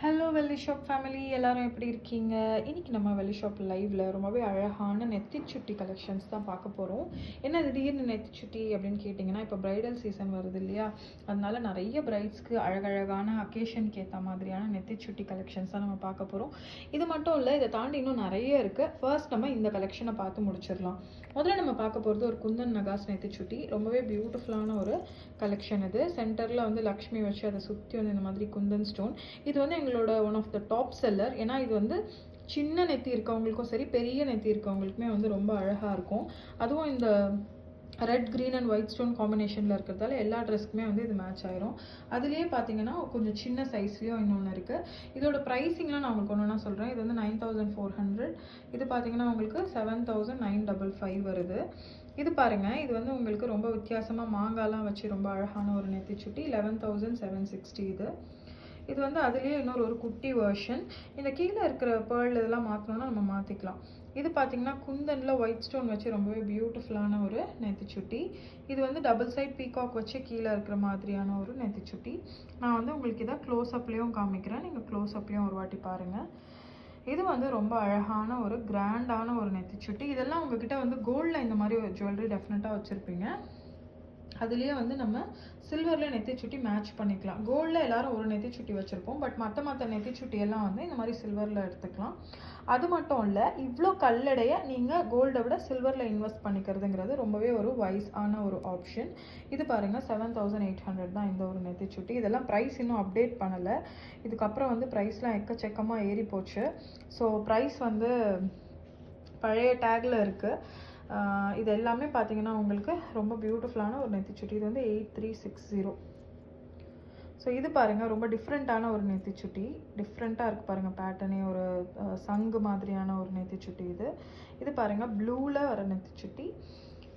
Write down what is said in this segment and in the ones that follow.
Hello வெள்ளி shop family எல்லோரும் எப்படி இருக்கீங்க? இன்னைக்கு நம்ம வெள்ளி ஷாப் லைவில் ரொம்பவே அழகான நெத்திச்சுட்டி கலெக்ஷன்ஸ் தான் பார்க்க போகிறோம் என்ன திடீர்னு நெத்திச்சுட்டி அப்படின்னு கேட்டிங்கன்னா இப்போ ப்ரைடல் சீசன் வருது இல்லையா? அதனால நிறைய பிரைட்ஸ்க்கு அழகழகான அக்கேஷனுக்கு ஏற்ற மாதிரியான நெத்திச்சுட்டி கலெக்ஷன்ஸ் தான் நம்ம பார்க்க போகிறோம் இது மட்டும் இல்லை இதை தாண்டி இன்னும் நிறைய இருக்குது ஃபர்ஸ்ட் நம்ம இந்த கலெக்ஷனை பார்த்து முடிச்சிடலாம். முதல்ல நம்ம பார்க்க போகிறது ஒரு குந்தன் நகாஸ் நெத்திச்சுட்டி ரொம்பவே பியூட்டிஃபுல்லான ஒரு கலெக்ஷன் இது. சென்டரில் வந்து லக்ஷ்மி வச்சு அதை சுற்றி வந்து இந்த மாதிரி குந்தன் ஸ்டோன் இது வந்து எங்களோட one of the top seller ஏன்னா இது வந்து சின்ன நெத்தி இருக்கவங்களுக்கும் சரி பெரிய நெத்தி இருக்கவங்களுக்குமே வந்து ரொம்ப அழகாக இருக்கும். அதுவும் இந்த red green and white stone காம்பினேஷனில் இருக்கிறதால எல்லா ட்ரெஸ்க்குமே வந்து இது மேட்ச் ஆயிரும். அதுலேயே பார்த்தீங்கன்னா கொஞ்சம் சின்ன சைஸ்லேயும் இன்னொன்று இருக்குது இதோட ப்ரைஸிங்லாம் நான் உங்களுக்கு ஒன்றுனா சொல்கிறேன் இது வந்து நைன் தௌசண்ட் ஃபோர் ஹண்ட்ரட் இது பார்த்தீங்கன்னா உங்களுக்கு seven thousand nine double five வருது. இது பாருங்கள் இது வந்து உங்களுக்கு ரொம்ப வித்தியாசமாக மாங்காலாம் வச்சு ரொம்ப அழகான ஒரு நெத்திச்சுட்டி லெவன் தௌசண்ட் செவன் சிக்ஸ்டி இது. இது வந்து அதுலேயே இன்னொரு ஒரு குட்டி வெர்ஷன் இந்த கீழே இருக்கிற பேர்ல் இதெல்லாம் மாற்றணும்னா நம்ம மாற்றிக்கலாம் இது பார்த்தீங்கன்னா குந்தனில் ஒயிட் ஸ்டோன் வச்சு ரொம்பவே பியூட்டிஃபுல்லான ஒரு நெத்திச்சுட்டி. இது வந்து டபுள் சைட் பீகாக் வச்சு கீழே இருக்கிற மாதிரியான ஒரு நெத்திச்சுட்டி. நான் வந்து உங்களுக்கு இதை க்ளோஸ் அப்லேயும் காமிக்கிறேன். நீங்கள் க்ளோஸ் அப்லேயும் ஒரு வாட்டி பாருங்கள் இது வந்து ரொம்ப அழகான ஒரு கிராண்டான ஒரு நெத்திச்சுட்டி. இதெல்லாம் உங்ககிட்ட வந்து கோல்டில் இந்த மாதிரி ஒரு ஜுவல்லரி டெஃபினட்டாக வச்சுருப்பீங்க. அதுலேயே வந்து நம்ம சில்வரில் நெத்திச்சுட்டி மேட்ச் பண்ணிக்கலாம். கோல்டில் எல்லாரும் ஒரு நெத்திச்சுட்டி வச்சுருப்போம். பட் மற்ற மற்ற நெத்திச்சுட்டியெல்லாம் வந்து இந்த மாதிரி சில்வரில் எடுத்துக்கலாம். அது மட்டும் இல்லை இவ்வளோ கல்லடையை நீங்கள் கோல்டை விட சில்வரில் இன்வெஸ்ட் பண்ணிக்கிறதுங்கிறது ரொம்பவே ஒரு வைஸான ஒரு ஆப்ஷன் இது பாருங்கள் செவன் தௌசண்ட் எயிட் ஹண்ட்ரட் தான் இந்த ஒரு நெத்திச்சுட்டி இதெல்லாம் ப்ரைஸ் இன்னும் அப்டேட் பண்ணலை. இதுக்கப்புறம் வந்து ப்ரைஸ்லாம் எக்கச்சக்கமாக ஏறி போச்சு ஸோ ப்ரைஸ் வந்து பழைய டேக்கில் இருக்குது இது எல்லாமே பார்த்தீங்கன்னா உங்களுக்கு ரொம்ப பியூட்டிஃபுல்லான ஒரு நெத்திச்சுட்டி இது வந்து eight three six zero so இது பாருங்கள் ரொம்ப டிஃப்ரெண்ட்டான ஒரு நெத்திச்சுட்டி டிஃப்ரெண்ட்டாக இருக்குது பாருங்கள் பேட்டர்னே ஒரு சங்கு மாதிரியான ஒரு நெத்திச்சுட்டி இது. இது பாருங்கள் ப்ளூவில் வர நெத்திச்சுட்டி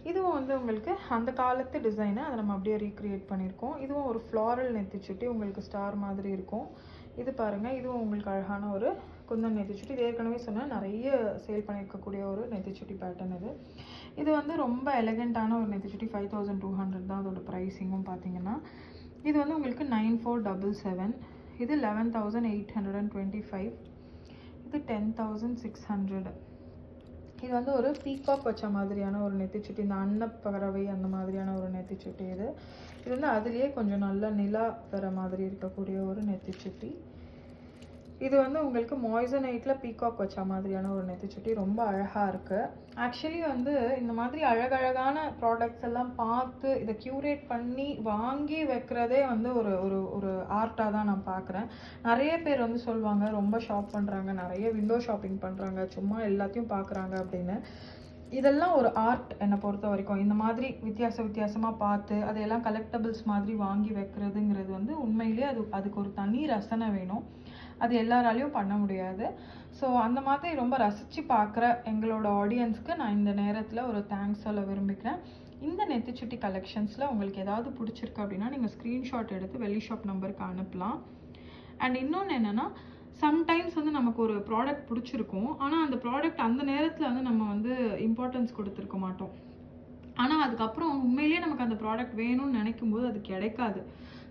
இதுவும் வந்து உங்களுக்கு அந்த காலத்து டிசைனை அதை நம்ம அப்படியே ரீக்ரியேட் பண்ணியிருக்கோம். இதுவும் ஒரு ஃப்ளாரல் நெத்திச்சுட்டி உங்களுக்கு ஸ்டார் மாதிரி இருக்கும். இது பாருங்கள் இதுவும் உங்களுக்கு அழகான ஒரு குந்தன் நெத்திச்சுட்டி இது ஏற்கனவே சொன்னால் நிறைய சேல் பண்ணியிருக்கக்கூடிய ஒரு நெத்திச்சுட்டி பேட்டர்ன் இது. இது வந்து ரொம்ப எலகண்ட்டான ஒரு நெத்திச்சுட்டி ஃபைவ் தௌசண்ட் டூ ஹண்ட்ரட் தான் அதோட ப்ரைஸிங்கும் பார்த்தீங்கன்னா இது வந்து உங்களுக்கு நைன் ஃபோர் டபுள் செவன் இது eleven thousand eight hundred and twenty five இது டென் தௌசண்ட் சிக்ஸ் ஹண்ட்ரட் இது வந்து ஒரு பீகாக் வச்ச மாதிரியான ஒரு நெத்திச்சுட்டி இந்த அன்னப்பறவை அந்த மாதிரியான ஒரு நெத்திச்சுட்டி இது. இது வந்து அதுலேயே கொஞ்சம் நல்ல நிலா வர மாதிரி இருக்கக்கூடிய ஒரு நெத்திச்சுட்டி இது வந்து உங்களுக்கு மாய்சனைட்டில் பீகாக் வச்ச மாதிரியான ஒரு நெத்திச்சுட்டி ரொம்ப அழகாக இருக்குது ஆக்சுவலி வந்து இந்த மாதிரி அழகழகான ப்ராடக்ட்ஸ் எல்லாம் பார்த்து இதை க்யூரேட் பண்ணி வாங்கி வைக்கிறதே வந்து ஒரு ஒரு ஒரு ஆர்ட்டாக தான் நான் பார்க்குறேன். நிறைய பேர் வந்து சொல்லுவாங்க ரொம்ப ஷாப் பண்ணுறாங்க நிறைய விண்டோ ஷாப்பிங் பண்ணுறாங்க சும்மா எல்லாத்தையும் பார்க்குறாங்க அப்படின்னு. இதெல்லாம் ஒரு ஆர்ட் என்னை பொறுத்த வரைக்கும். இந்த மாதிரி வித்தியாச வித்தியாசமாக பார்த்து அதையெல்லாம் கலெக்டபிள்ஸ் மாதிரி வாங்கி வைக்கிறதுங்கிறது வந்து உண்மையிலேயே அது அதுக்கு ஒரு தனி ரசனை வேணும். அது எல்லாராலையும் பண்ண முடியாது. ஸோ அந்த மாதிரி ரொம்ப ரசித்து பார்க்குற எங்களோட ஆடியன்ஸ்க்கு நான் இந்த நேரத்தில் ஒரு தேங்க்ஸ் சொல்ல விரும்பிக்கிறேன் இந்த நெத்திச்சுட்டி கலெக்ஷன்ஸில் உங்களுக்கு ஏதாவது பிடிச்சிருக்கு அப்படின்னா நீங்கள் ஸ்க்ரீன்ஷாட் எடுத்து வெள்ளி ஷாப் நம்பருக்கு அனுப்பலாம். அண்ட் இன்னொன்று என்னென்னா சம்டைம்ஸ் வந்து நமக்கு ஒரு ப்ராடக்ட் பிடிச்சிருக்கும். ஆனால் அந்த ப்ராடக்ட் அந்த நேரத்தில் வந்து நம்ம வந்து இம்பார்ட்டன்ஸ் கொடுத்துருக்க மாட்டோம். ஆனால் அதுக்கப்புறம் உண்மையிலேயே நமக்கு அந்த ப்ராடக்ட் வேணும்னு நினைக்கும் போது அது கிடைக்காது.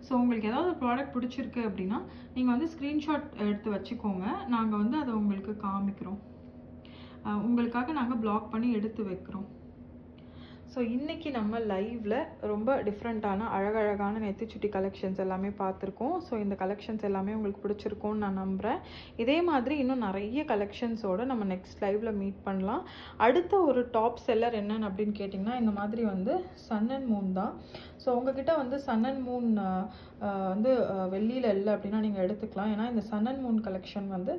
ஸோ உங்களுக்கு ஏதாவது ஒரு ப்ராடக்ட் பிடிச்சிருக்கு அப்படின்னா நீங்கள் வந்து ஸ்க்ரீன்ஷாட் எடுத்து வச்சுக்கோங்க. நாங்கள் வந்து அதை உங்களுக்கு காமிக்கிறோம். உங்களுக்காக நாங்கள் பிளாக் பண்ணி எடுத்து வைக்கிறோம். ஸோ இன்றைக்கி நம்ம லைவில் ரொம்ப டிஃப்ரெண்ட்டான அழகழகான நெத்திச்சுட்டி கலெக்ஷன்ஸ் எல்லாமே பார்த்துருக்கோம். ஸோ இந்த கலெக்ஷன்ஸ் எல்லாமே உங்களுக்கு பிடிச்சிருக்கும்னு நான் நம்புகிறேன் இதே மாதிரி இன்னும் நிறைய கலெக்ஷன்ஸோட நம்ம நெக்ஸ்ட் லைவில் மீட் பண்ணலாம். அடுத்த ஒரு டாப் செல்லர் என்னன்னு அப்படின்னு கேட்டிங்கன்னா இந்த மாதிரி வந்து சன் அண்ட் மூன் தான். ஸோ உங்ககிட்ட வந்து சன் அண்ட் மூன் வந்து வெள்ளியில் இல்லை அப்படின்னா நீங்கள் எடுத்துக்கலாம். ஏன்னா இந்த சன் அண்ட் மூன் கலெக்ஷன் வந்து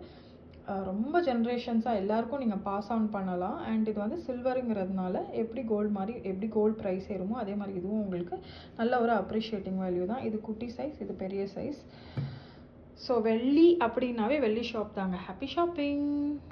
ரொம்ப ஜென்ரேஷன்ஸாக எல்லாருக்கும் நீங்கள் பாஸ் ஆன் பண்ணலாம். அண்ட் இது வந்து சில்வருங்கிறதுனால எப்படி கோல்டு மாதிரி எப்படி கோல்டு ப்ரைஸ் ஏறுமோ அதே மாதிரி இதுவும் உங்களுக்கு நல்ல ஒரு அப்ரிஷியேட்டிங் வேல்யூ தான். இது குட்டி சைஸ் இது பெரிய சைஸ் ஸோ வெள்ளி அப்படின்னாவே வெள்ளி ஷாப் தாங்க. Happy shopping